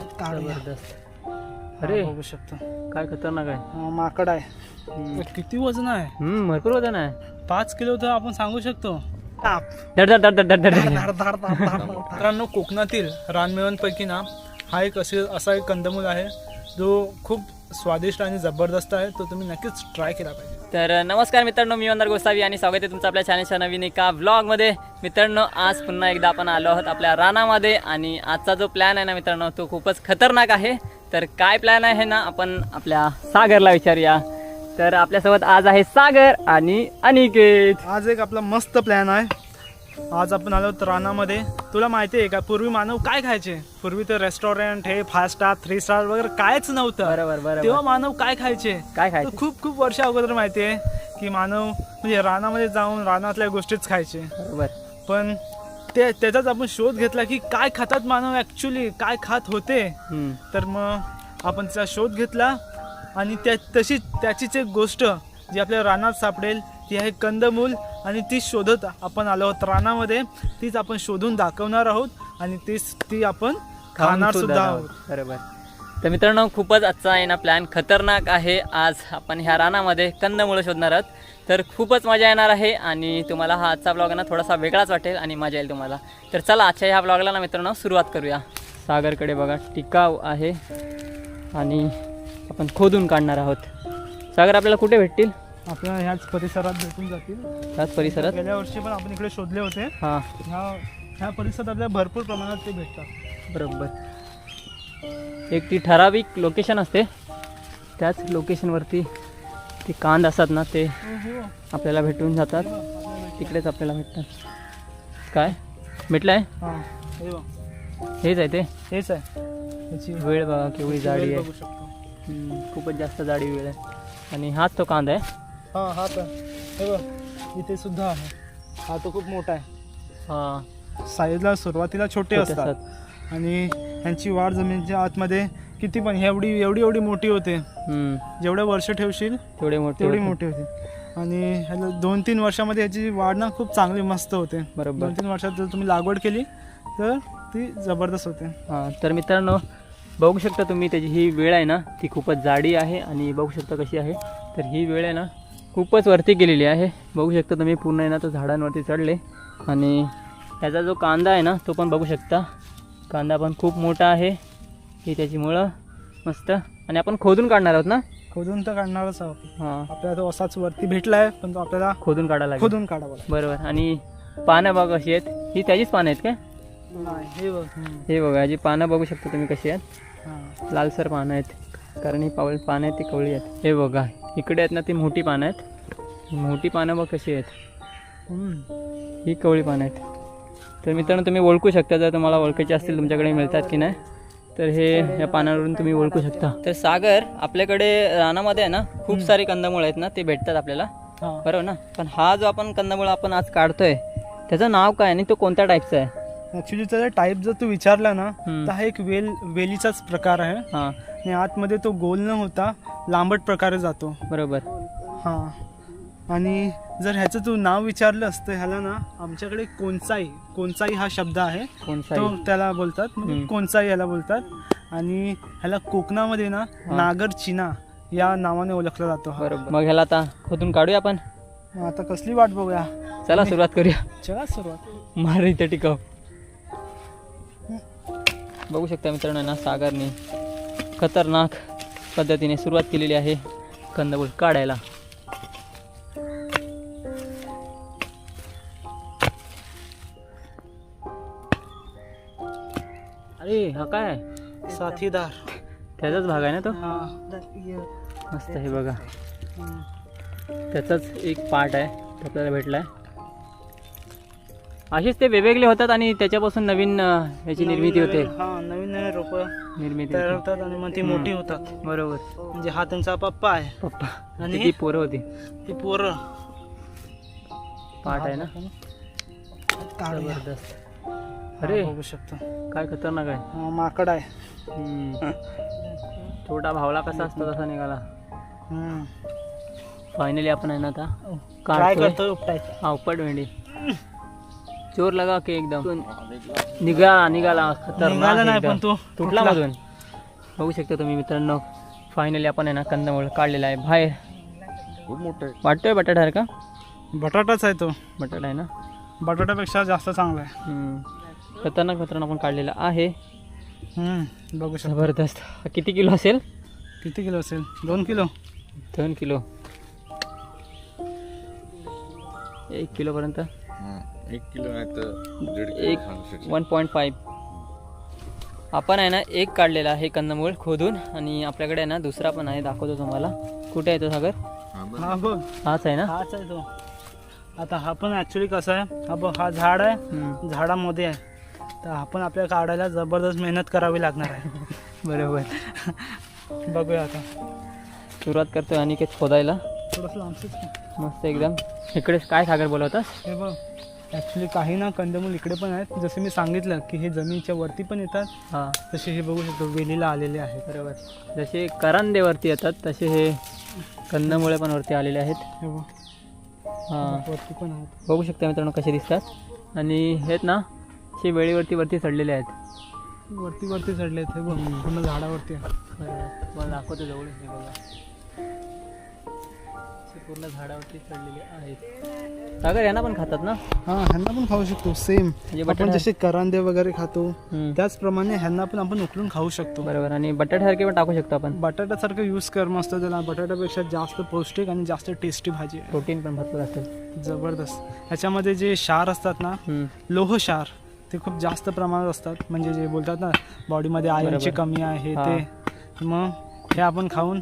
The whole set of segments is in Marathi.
जबरदस्त. अरे. बघू शकतो. काय खतरनाक आहे? हा, माकड आहे. किती वजन आहे? हम्म भरपूर होता ना पाच किलो तर आपण सांगू शकतो. धड धड धड धड धड धड. मित्रांनो कोकणातील रानमेवांपैकी ना हा एक असे असा एक कंदमूल आहे जो खूप स्वादिष्ट आणि जबरदस्त आहे तो तुम्ही नक्कीच ट्राय केला पाहिजे. तर नमस्कार मित्रांनो मी वंदर गोसावी आणि स्वागत आहे तुमचं आपल्या चॅनलच्या नवीन एका व्लॉगमध्ये मित्रांनो आज पुन्हा एकदा आपण आलो आहोत आपल्या रानामध्ये आणि आजचा जो प्लॅन आहे ना मित्रांनो तो खूपच खतरनाक आहे. तर काय प्लॅन आहे ना आपण आपल्या सागरला विचारूया. तर आपल्यासोबत आज आहे सागर आणि अनिकेत. आज एक आपला मस्त प्लॅन आहे. आज आपण आलो रानामध्ये. तुला माहिती आहे का पूर्वी मानव काय खायचे? पूर्वी तर रेस्टॉरंट हे फाय स्टार थ्री स्टार वगैरे कायच नव्हतं. बरोबर तेव्हा बरोबर मानव काय खायचे? काय तर खायचं खूप खूप वर्ष अगोदर माहिती आहे की मानव म्हणजे रानामध्ये जाऊन रानातल्या गोष्टीच खायचे. बरोबर. पण ते त्याचाच आपण शोध घेतला की काय खातात मानव ॲक्च्युली काय खात होते? हम्म. तर मग आपण त्याचा शोध घेतला आणि त्या तशी त्याचीच एक गोष्ट जी आपल्या रानात सापडेल ती आहे कंदमूल आणि ती शोधत आपण आलो आहोत रानामध्ये. तीच आपण शोधून दाखवणार आहोत आणि तीच ती आपण खाणार सुद्धा आहोत. बरोबर. तर मित्रांनो खूपच आजचा आहे ना प्लॅन खतरनाक आहे. आज आपण ह्या रानामध्ये कंदमुळं शोधणार आहोत. तर खूपच मजा येणार आहे आणि तुम्हाला हा आजचा ब्लॉग ना थोडासा वेगळाच वाटेल आणि मजा येईल तुम्हाला. तर चला आजच्या ह्या ब्लॉगला ना मित्रांनो सुरुवात करूया. सागरकडे बघा टिकाव आहे आणि आपण खोदून काढणार आहोत. सागर आपल्याला कुठे भेटतील? आपल्याला ह्याच परिसरात भेटून जातील. ह्याच परिसरात? गेल्या वर्षी पण आपण इकडे शोधले होते. हां. ह्या ह्या परिसरात आपल्याला भरपूर प्रमाणात ते भेटतात. बरोबर. एक ती ठराविक लोकेशन असते. त्याच लोकेशनवरती ते कांद असतात ना ते आपल्याला भेटून जातात. तिकडेच आपल्याला भेटतात. काय? भेटलं आहे. हेच आहे ते? हेच आहे. याची वेळ बघा केवढी जाडी आहे. खूपच जास्त जाडी वेळ आहे. आणि हाच तो कांदा आहे. हा हा तर. हे बघ इथे सुद्धा आहे. हा तो खूप मोठा आहे. हां. साईजला सुरुवातीला छोटे असतात. आणि यांची वाढ जमिनीच्या आतमध्ये किती पण एवढी एवढी एवढी मोठी होते. जेवढे वर्ष ठेवशील तेवढे मोठे तेवढी. मोठी होते. आणि दोन तीन वर्षामध्ये याची वाढ ना खूप चांगली मस्त होते. बरोबर. दोन तीन वर्षात जर तुम्ही लागवड केली तर ती जबरदस्त होते. हां तर मित्रांनो बघू शकता तुम्ही त्याची ही वेळ आहे ना ती खूपच जाडी आहे आणि बघू शकता कशी आहे. तर ही वेळ आहे ना खूपच वरती गेलेली आहे. बघू शकता तुम्ही पूर्ण आहे ना तो झाडांवरती चढले. आणि त्याचा जो कांदा आहे ना तो पण बघू शकता. कांदा पण खूप मोठा आहे. ही त्याची मुळं मस्त. आणि आपण खोदून काढणार आहोत ना? खोदून तर काढणारच आहोत. हां. आपल्याला तो असाच वरती भेटला आहे पण तो आपल्याला खोदून काढायला लागेल. खोदून काढावा. बरोबर. आणि पानं बघा कशी आहेत. ही त्याचीच पानं आहेत नाही हे बघ. हे बघा याची पानं बघू शकता तुम्ही कशी आहेत. लालसर पानं आहेत. कारण ही पावळ पानं आहेत ती कवळी आहेत. हे बघा. इकडे आहेत ना ती मोठी पानं आहेत. मोठी पानं बघ कशी आहेत. ही कवळी पानं आहेत. तर मित्रांनो तुम्ही ओळखू शकता जर तुम्हाला ओळखायचे असतील तुमच्याकडे मिळतात की नाही तर हे या पानावरून तुम्ही ओळखू शकता. तर सागर आपल्याकडे रानामध्ये आहे ना खूप सारे कंदमुळं आहेत ना ते भेटतात आपल्याला. बरोबर ना? पण हा जो आपण कंदमुळ आपण आज काढतोय त्याचं नाव काय आणि तो कोणत्या टाईपचा आहे? ऍक्च्युली त्याचा टाईप जर तू विचारला ना. तर हा एक वेल वेलीचाच प्रकार आहे. हां. आणि आतमध्ये तो गोल न होता लांबट प्रकारे जातो. बरोबर. हा. आणि जर ह्याचं तू नाव विचारलं असतं ह्याला ना आमच्याकडे कोणचाई कोणचाई हा शब्द आहे. तो त्याला बोलतात म्हणजे. कोणचाई याला बोलतात. आणि ह्याला कोकणामध्ये ना. नागर चिना या नावाने ओळखला जातो. बरोबर. मग ह्याला आता खोदून काढूया आपण? आता कसली वाट बघूया? चला सुरुवात करूया. चला सुरुवात. मार इथे टिकाव. बघू शकता मित्रांनो ना सागरने खतरनाक पद्धतीने सुरुवात केलेली आहे कंदमूळ काढायला. अरे हा काय? साथीदार. त्याचाच भाग आहे ना तो? हा. मस्त हे बघा. त्याचाच एक पार्ट आहे आपल्याला भेटला आहे असेच ते वेगवेगळे होतात आणि त्याच्यापासून नवीन अं, याची निर्मिती होते. हा नवीन नवीन रोप निर्मिती तयार होते. होतात आणि मग ती. मोठी होतात. बरोबर. म्हणजे हा त्यांचा पप्पा आहे. पप्पा. आणि आणि ती पोरं होती. ती पोरं. पार्ट आहे ना? काढूया. जबरदस्त. हा, अरे. बघू शकतो. काय खतरनाक आहे. हा, माकड आहे. हम्म. छोटा भावला कसा असतो तसा निघाला. फायनली आपण आहे ना आता काय काढतोय. करतोय उपटायचं. हा उपट भेंडी. जोर लगा की एकदम. निघाला. निघाला निघाला खतरनाक नाही. पण तो तुटला मधून. बघू शकता तुम्ही मित्रांनो फायनली आपण आहे ना कंदमूळ काढलेला आहे. बाहेर. खूप मोठं आहे. वाटतोय बटाटा का? बटाटाच आहे तो. बटाटा आहे ना? बटाट्यापेक्षा जास्त चांगला आहे. खतरनाक मित्रांनो आपण काढलेला आहे. हम्म, बघू शकतो. जबरदस्त. किती किलो असेल? किती किलो असेल? दोन किलो. दोन किलो. एक किलोपर्यंत. एक किलो नाही तर एक वन पॉईंट फाईव्ह आपण आहे ना एक काढलेला आहे कंदमूळ खोदून आणि आपल्याकडे आहे ना दुसरा पण आहे दाखवतो तुम्हाला. कुठे आहे तो सागर? हां. हा बघ. हाच आहे ना? हाच आहे तो. आता हा पण ॲक्च्युली कसा आहे? हा बघ हा झाड आहे. झाडामध्ये आहे. तर आपण आपल्या काढायला जबरदस्त मेहनत करावी लागणार आहे. बरोबर. बघूया आता. सुरुवात करतोय अनिकेत खोदायला. थोडंसं. मस्त एकदम. इकडे काय सागर बोलवतास? हे बघ. ॲक्च्युली काही ना कंदमूल इकडे पण आहेत. जसे मी सांगितलं की हे जमिनीच्या वरती पण येतात. हां. तसे हे बघू शकतो वेलीला आलेले आहेत. बरोबर. जसे करांदेवरती येतात तसे हे कंदमुळे पण वरती आलेले आहेत. हे बघ. हां. वरती पण आहेत. बघू शकता मित्रांनो कसे दिसतात. आणि हेत ना असे वेळीवरती वरती चढलेले आहेत. वरती वरती चढले आहेत. हे बघ पूर्ण झाडावरती आहे. तुम्हाला दाखवतो जवळ हे बघा. असे पूर्ण झाडावरती चढलेले आहेत. सागर यांना पण खातात ना? हा ह्यांना पण खाऊ शकतो सेम म्हणजे आपण जसे करांदे वगैरे खातो. त्याचप्रमाणे ह्यांना पण आपण उकळून खाऊ शकतो. बरोबर आणि बटाट्यासारखे पण टाकू शकतो आपण. बटाट्यासारखं यूज कर मस्त त्याला बटाट्यापेक्षा जास्त पौष्टिक आणि जास्त टेस्टी भाजी आहे. प्रोटीन पण भरपूर असेल जबरदस्त. ह्याच्यामध्ये जे क्षार असतात ना. लोह क्षार ते खूप जास्त प्रमाणात असतात. म्हणजे जे बोलतात ना बॉडीमध्ये आयर्नची बरोबर. कमी आहे. ते. मग हे आपण खाऊन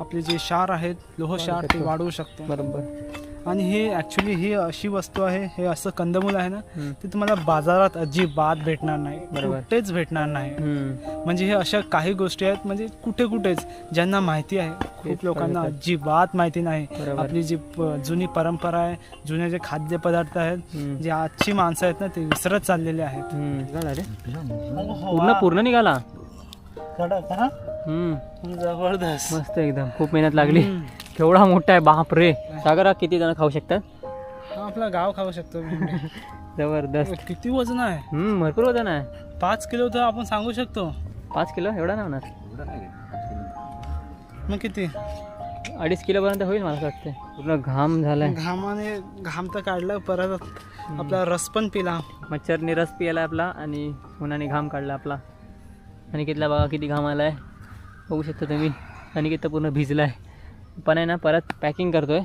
आपले जे क्षार आहेत लोह क्षार ते. वाढवू शकतो. बरोबर. आणि हे ॲक्च्युली ही अशी वस्तू आहे हे असं कंदमूल आहे ना. ते तुम्हाला बाजारात अजिबात भेटणार नाही बरोबर. कुठेच भेटणार नाही. म्हणजे हे अशा काही गोष्टी आहेत म्हणजे कुठे कुठेच ज्यांना माहिती आहे खूप लोकांना. अजिबात माहिती नाही. आपली जी जुनी परंपरा आहे जुने जे खाद्यपदार्थ आहेत. जे आजची माणसं आहेत ना ते विसरत चाललेले आहेत. निघाला रे पूर्ण पूर्ण निघाला. जबरदस्त मस्त एकदम खूप मेहनत लागली. केवढा मोठा आहे बाप रे सागर हा किती जण खाऊ शकतात? हा आपला गाव खाऊ शकतो जबरदस्त. किती वजन आहे? हम्म भरपूर वजन आहे. पाच किलो तर आपण सांगू शकतो. पाच किलो? एवढा नाही होणार. एवढं नाही रे. मग किती? अडीच किलोपर्यंत होईल मला असं वाटतं पूर्ण घाम झालाय. घामाने घाम तर काढला परत आपला रस पण पिला. मच्छरने रस पियाला आपला आणि उन्हाने घाम काढला आपला. अनिकेतला बघा किती घाम आलाय. बघू शकता तुम्ही. अनिकेत तर पूर्ण भिजलाय. पण आहे ना परत पॅकिंग करतोय.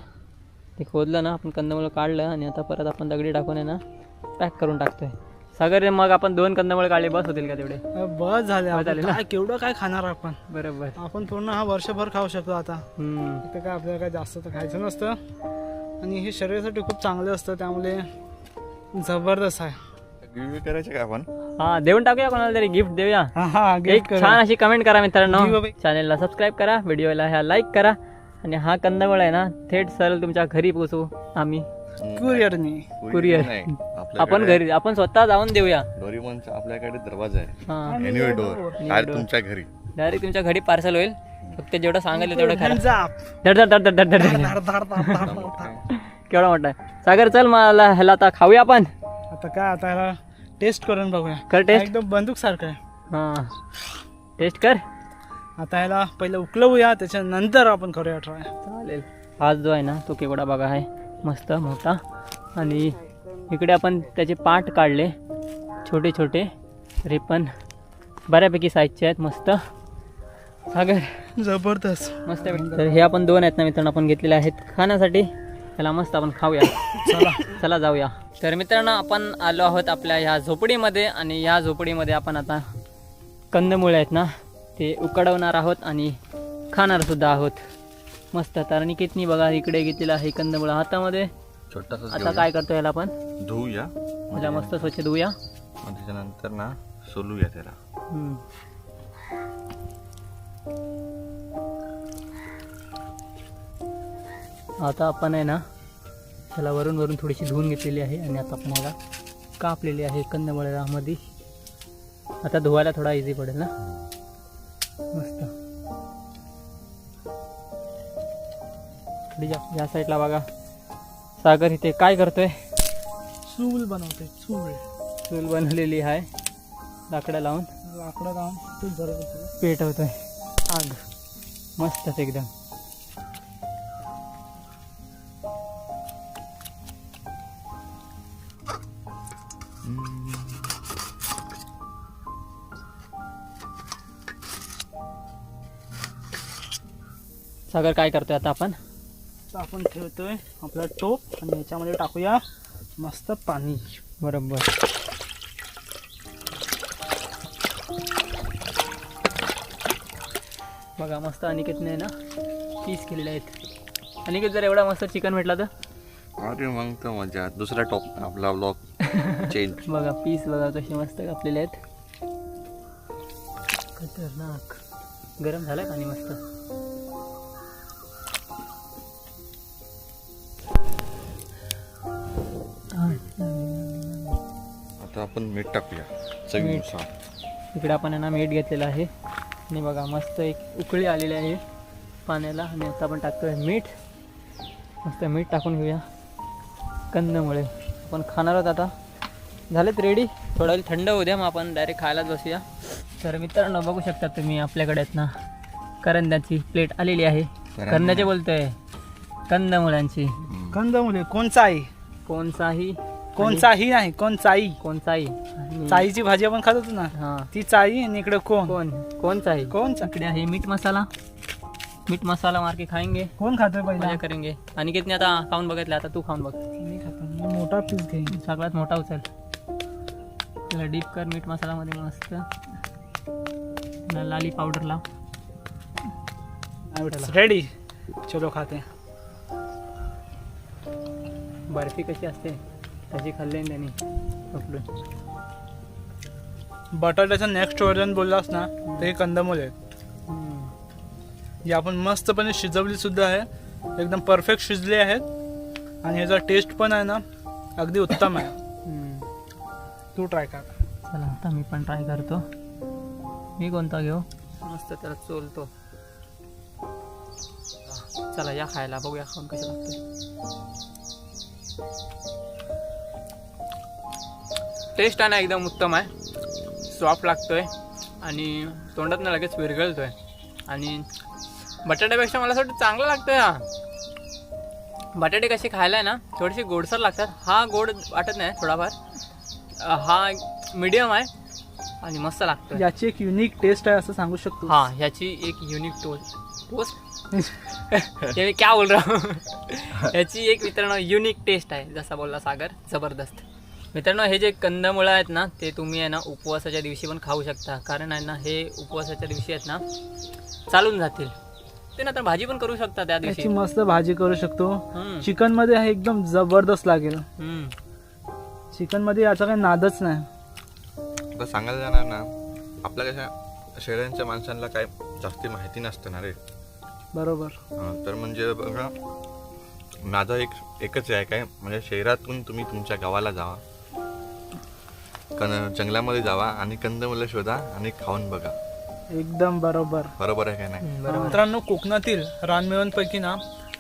ते खोदलं ना आपण कंदमुळं काढलं आणि आता परत आपण दगडी टाकून आहे ना पॅक करून टाकतोय. सागर रे, मग आपण दोन कंदमुळे काढले बस होतील का तेवढे? बस झाले? काय केवढं काय खाणार आपण? बरोबर. आपण पूर्ण हा वर्षभर खाऊ शकतो आता. हम्म. इथं काय आपल्याला काय जास्त तर खायचं नसतं. आणि हे शरीरासाठी खूप चांगलं असतं त्यामुळे जबरदस्त आहे. गिव्ह करायचे का आपण? हा देऊन टाकूया कोणाला तरी गिफ्ट देऊया. हा हा एक. छान अशी कमेंट करा मित्रांनो. चॅनेलला सबस्क्राईब करा व्हिडिओला ह्या लाईक करा. आणि हा कंदमुळ आहे ना थेट सरळ तुमच्या घरी पोचवू आम्ही. कुरिअरनी. नाही आपण घरी आपण स्वतः जाऊन देऊया. डोरीमनचा आपल्याकडे दरवाजा आहे. हा. एनिवे डोर तुमच्या घरी. डायरेक्ट तुमच्या घरी पार्सल होईल. फक्त जेवढं सांगायला तेवढं खरं. केवढा मोठा आहे. सागर चल मला ह्याला आता खाऊया आपण. आता काय आता ह्याला टेस्ट करून बघूया. कर टेस्ट एकदम बंदूक सारखं आहे. हा. टेस्ट कर. आता ह्याला पहिलं उकलवूया त्याच्यानंतर आपण करूया ट्राय चालेल. हाच जो आहे ना तो केवढा बघा आहे. मस्त मोठा. आणि इकडे आपण त्याचे पाठ काढले. छोटे छोटे. तरी पण बऱ्यापैकी साईजचे आहेत. मस्त. सागर जबरदस्त. मस्त. तर हे आपण दोन आहेत ना मित्रांनो आपण घेतलेले आहेत. खाण्यासाठी त्याला मस्त आपण खाऊया. चला. चला जाऊया. तर मित्रांनो आपण आलो आहोत आपल्या ह्या झोपडीमध्ये. आणि ह्या झोपडीमध्ये आपण आता कंदमुळे आहेत ना ते उकडवणार आहोत आणि खाणार सुद्धा आहोत. मस्त तर निकेतनी बघा इकडे घेतलेलं आहे कंदमुळं हातामध्ये. छोटासा आता काय करतो याला आपण? धुवूया त्याला मस्त स्वच्छ धुऊया. मग त्याच्यानंतर ना सोलूया त्याला. आता आपण आहे ना त्याला वरून वरून थोडीशी धुवून घेतलेली आहे आणि आता आपण याला कापलेली आहे कंदमुळामध्ये आता धुवायला थोडा इझी पडेल ना? मस्त. या- साईडला बघा. सागर इथे काय करतोय? चूल बनवते चूल. चूल बनवलेली आहे. लाकडं लावून. लाकडं लावून पेटवतोय. आग. मस्तच एकदम. सागर काय करतोय आता आपण? तर आपण ठेवतोय आपला टोप आणि याच्यामध्ये टाकूया मस्त पाणी. बरोबर. बघा मस्त अनिकेतने ना पीस केलेले आहेत. अनिकेत जर एवढा मस्त चिकन भेटला तर? अरे मग तर मजा. दुसरा टॉप आपला ब्लॉग चेंज बघा पीस बघा कसे मस्त कापलेले आहेत. खतरनाक. गरम झालं पाणी मस्त. आपण मीठ टाकूया चवीनुसार. इकडे आपण यांना मीठ घेतलेलं आहे. आणि बघा मस्त एक उकळी आलेली आहे पाण्याला. आणि आता आपण टाकतोय मीठ. मस्त मीठ टाकून घेऊया कंदमुळे. आपण खाणार आहोत आता. झालेत रेडी थोडा वेळ थंड होऊ द्या मग आपण डायरेक्ट खायलाच बसूया. तर मित्रांनो बघू शकता तुम्ही आपल्याकडे आहेत ना करंद्याची प्लेट आलेली आहे. करंद्याचे बोलतोय. कंदमुळांची. कंदमुले कोणचाही? कोणचाही कोणचाही नाही कोणचाही कोणचाही आणि- चाईची भाजी आपण खात होतो ना? हा. ती चाई आणि इकडे कोण? कोण? कोणचाही कोणचा इकडे आहे मीठ मसाला. मीठ मसाला मार के खाएंगे कोण खातोय पहिला? मजा करेंगे. आणि कितने आता खाऊन बघितलं आता तू खाऊन बघ. मी खातो. मी मोठा पीस घेईन. सगळ्यात मोठा उचल. त्याला डीप कर मीठ मसालामध्ये मस्त. त्याला लाली पावडर लाव. रेडी चलो खाते. बर्फी कशी असते? तशी खाल्ली त्यांनी. पकडून बटाट्याचं नेक्स्ट व्हर्जन बोललास ना हे कंदमूल आहेत. हम्म. जे आपण मस्तपणे शिजवली सुद्धा आहे. एकदम परफेक्ट शिजले आहेत. आणि ह्याचा टेस्ट पण आहे ना अगदी उत्तम आहे. तू ट्राय कर. चला आता मी पण ट्राय करतो. मी कोणता घेऊ? मस्त त्याला चोलतो. चला या खायला. बघूया खाऊन कसं लागतं. टेस्ट आहे ना एकदम उत्तम आहे. सॉफ्ट लागतोय. आणि तोंडात ना लगेच विरघळतोय. आणि बटाट्यापेक्षा मला असं वाटतं चांगलं लागतोय हा. बटाटे कसे खायला आहे ना थोडेसे गोडसर लागतात. हा गोड वाटत नाही थोडाफार. हा मिडियम आहे आणि मस्त लागतोय. याची एक युनिक टेस्ट आहे असं सांगू शकतो हा ह्याची एक युनिक टोस्ट टोस्ट मी क्या बोल रहा हूँ ह्याची एक मित्रांनो युनिक टेस्ट आहे जसा बोलला सागर. जबरदस्त. मित्रांनो हे जे कंदमुळं आहेत ना ते तुम्ही आहे ना उपवासाच्या दिवशी पण खाऊ शकता. कारण आहे ना हे उपवासाच्या दिवशी आहेत ना चालून जातील. ते नंतर भाजी पण करू शकता त्या दिवशी. मस्त भाजी करू शकतो. हम्म, चिकनमध्ये हा एकदम जबरदस्त लागेल. हम्म. चिकनमध्ये याचा काही नादच नाही. आता सांगायला जाणार ना आपल्या कशा शहरांच्या माणसांना काय जास्ती माहिती नसतं ना रे. बरोबर. अं, तर म्हणजे बघा माझं एक एकच आहे काय म्हणजे शहरातून तुम्ही तुमच्या गावाला जावा. कन जंगलामध्ये जावा आणि कंदमुलं शोधा आणि खाऊन बघा. एकदम बरोबर. बरोबर आहे काय नाही? मित्रांनो कोकणातील रानमेवांपैकी ना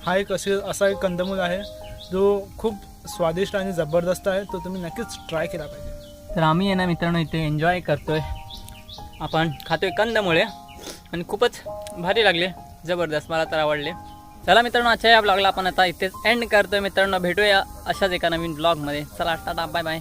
हा एक असे असा एक कंदमूल आहे जो खूप स्वादिष्ट आणि जबरदस्त आहे तो तुम्ही नक्कीच ट्राय केला पाहिजे. तर आम्ही आहे ना मित्रांनो इथे एन्जॉय करतोय. आपण खातोय कंदमुळे आणि खूपच भारी लागले. जबरदस्त मला तर आवडले. चला मित्रांनो आजच्या या ब्लॉगला आपण आता इथेच एंड करतोय. मित्रांनो भेटूया अशाच एका नवीन ब्लॉगमध्ये चला टाटा बाय बाय